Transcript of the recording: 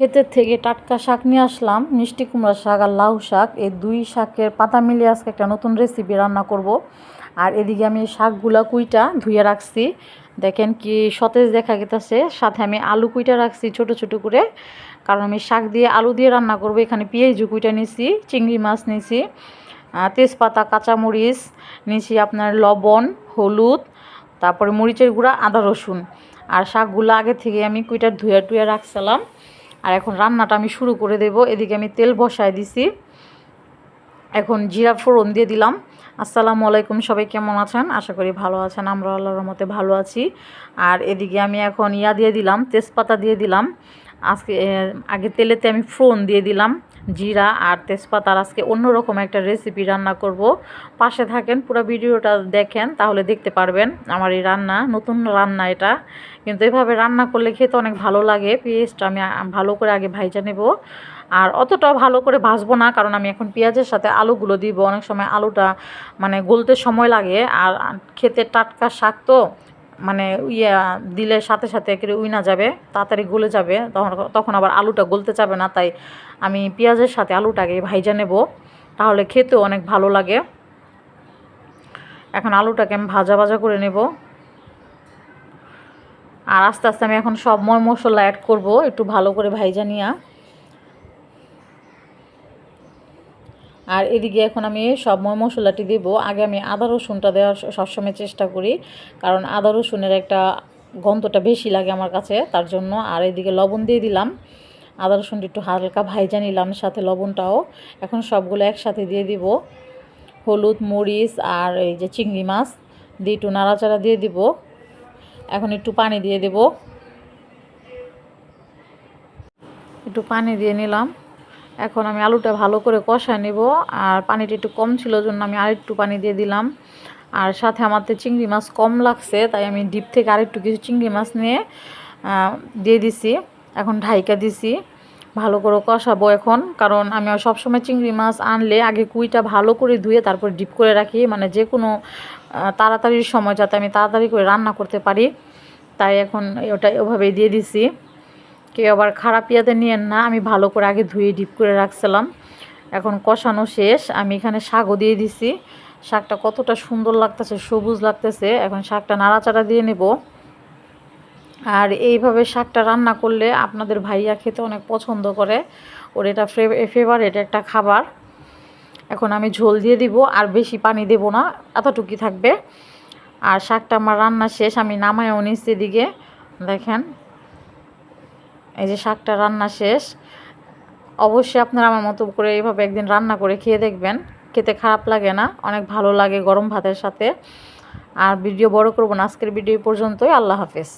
ক্ষেতের থেকে টাটকা শাক নিয়ে আসলাম, মিষ্টি কুমড়া শাক আর লাউ শাক। এই দুই শাকের পাতা মিলিয়ে আজকে একটা নতুন রেসিপি রান্না করব। আর এদিকে আমি শাকগুলা কুইটা ধুয়ে রাখছি। দেখেন কি সতেজ দেখা গেতেছে, সাথে আমি আলু কুইটা রাখছি ছোট ছোট করে। কারণ আমি শাক দিয়ে আলু দিয়ে রান্না করব, এখানে পেঁয়াজু কুইটা নিছি, চিংড়ি মাছ নিছি তেজপাতা, কাঁচামরিচ নিছি আপনার লবণ, হলুদ, তারপরে মরিচের গুঁড়া, আদা রসুন। আর শাকগুলো আগে থেকে আমি কুইটা ধুয়ে টুয়ে রাখছিলাম। আর এখন রান্নাটা আমি শুরু করে দেব। এদিকে আমি তেল বসায় দিছি। এখন জিরা ফোড়ন দিয়ে দিলাম। আসসালামু আলাইকুম, সবাই কেমন আছেন? আশা করি ভালো আছেন আমরা আল্লাহর রহমতে ভালো আছি। আর এদিকে আমি এখন ইয়া দিয়ে দিলাম, তেজপাতা দিয়ে দিলাম। আজকে আগে তেলেতে আমি ফোড়ন দিয়ে দিলাম। জিরা আর তেজপাতার আজকে অন্যরকম একটা রেসিপি রান্না করব। পাশে থাকেন, পুরো ভিডিওটা দেখেন, তাহলে দেখতে পারবেন আমার এই রান্না, নতুন রান্না এটা। কিন্তু এভাবে রান্না করলে খেতে অনেক ভালো লাগে পেঁয়াজটা আমি ভালো করে আগে ভাইজা নেব। আর অতটাও ভালো করে ভাজবো না, কারণ আমি এখন পেঁয়াজের সাথে আলুগুলো দিব। অনেক সময় আলুটা মানে গলতে সময় লাগে আর খেতে টাটকা শাক তো মানে ইয়া দিলে সাথে সাথে একেবারে উইনা যাবে, তাড়াতাড়ি গলে যাবে, তখন তখন আবার আলুটা গলতে যাবে না, তাই আমি পেঁয়াজের সাথে আলুটাকে ভাইজা নেব, তাহলে খেতেও অনেক ভালো লাগে। এখন আলুটাকে আমি ভাজা ভাজা করে নেব। আর আস্তে আস্তে আমি এখন সব ময় মশলা অ্যাড করব, একটু ভালো করে ভাইজা নিয়া। আর এদিকে এখন আমি সব মশলাটি দেব। আগে আমি আদা রসুনটা দেওয়ার সবসময় চেষ্টা করি, কারণ আদা রসুনের একটা গন্ধটা বেশি লাগে আমার কাছে, তার জন্য। আর এদিকে লবণ দিয়ে দিলাম। আদা রসুনটা একটু হালকা ভাইজা নিলাম, সাথে লবণটাও। এখন সবগুলো একসাথে দিয়ে দিব। হলুদ, মরিচ আর এই যে চিংড়ি মাছ দিয়ে একটু নাড়াচাড়া দিয়ে দিব। এখন একটু পানি দিয়ে দেব। একটু পানি দিয়ে নিলাম। এখন আমি আলুটা ভালো করে কষায় নেব, আর পানিটা একটু কম ছিল জন্য আমি আরেকটু পানি দিয়ে দিলাম। আর সাথে আমার তো চিংড়ি মাছ কম লাগছে, তাই আমি ডিপ থেকে আরেকটু কিছু চিংড়ি মাছ নিয়ে দিয়ে দিছি। এখন ঢাইকা দিছি, ভালো করে কষাবো এখন, কারণ আমি সবসময় চিংড়ি মাছ আনলে আগে কুইটা ভালো করে ধুয়ে তারপর ডিপ করে রাখি মানে যে কোনো তাড়াতাড়ির সময় যাতে আমি তাড়াতাড়ি করে রান্না করতে পারি। তাই এখন ওটা ওভাবেই দিয়ে দিছি। কেউ আবার খারাপ ইয়াতে নিয়েন না, আমি ভালো করে আগে ধুয়ে ডিপ করে রাখছিলাম। এখন কষানো শেষ, আমি এখানে শাকও দিয়ে দিছি। শাকটা কতটা সুন্দর লাগতেছে, সবুজ লাগতেছে। এখন শাকটা নাড়াচাড়া দিয়ে নেব। আর এইভাবে শাকটা রান্না করলে আপনাদের ভাইয়া খেতে অনেক পছন্দ করে। ওর এটা ফেভারিট একটা খাবার। এখন আমি ঝোল দিয়ে দিব, আর বেশি পানি দেব না, এতটুকুই থাকবে। আর শাকটা আমার রান্না শেষ, আমি নামায়ও নিচ্ছি দিকে দেখেন এই যে শাকটা রান্না শেষ, অবশ্যই আপনারা আমার মতো করে এইভাবে একদিন রান্না করে খেয়ে দেখবেন। খেতে খারাপ লাগে না, অনেক ভালো লাগে গরম ভাতের সাথে। আর ভিডিও বড় করব না, আজকের ভিডিও পর্যন্তই, আল্লাহ হাফেজ।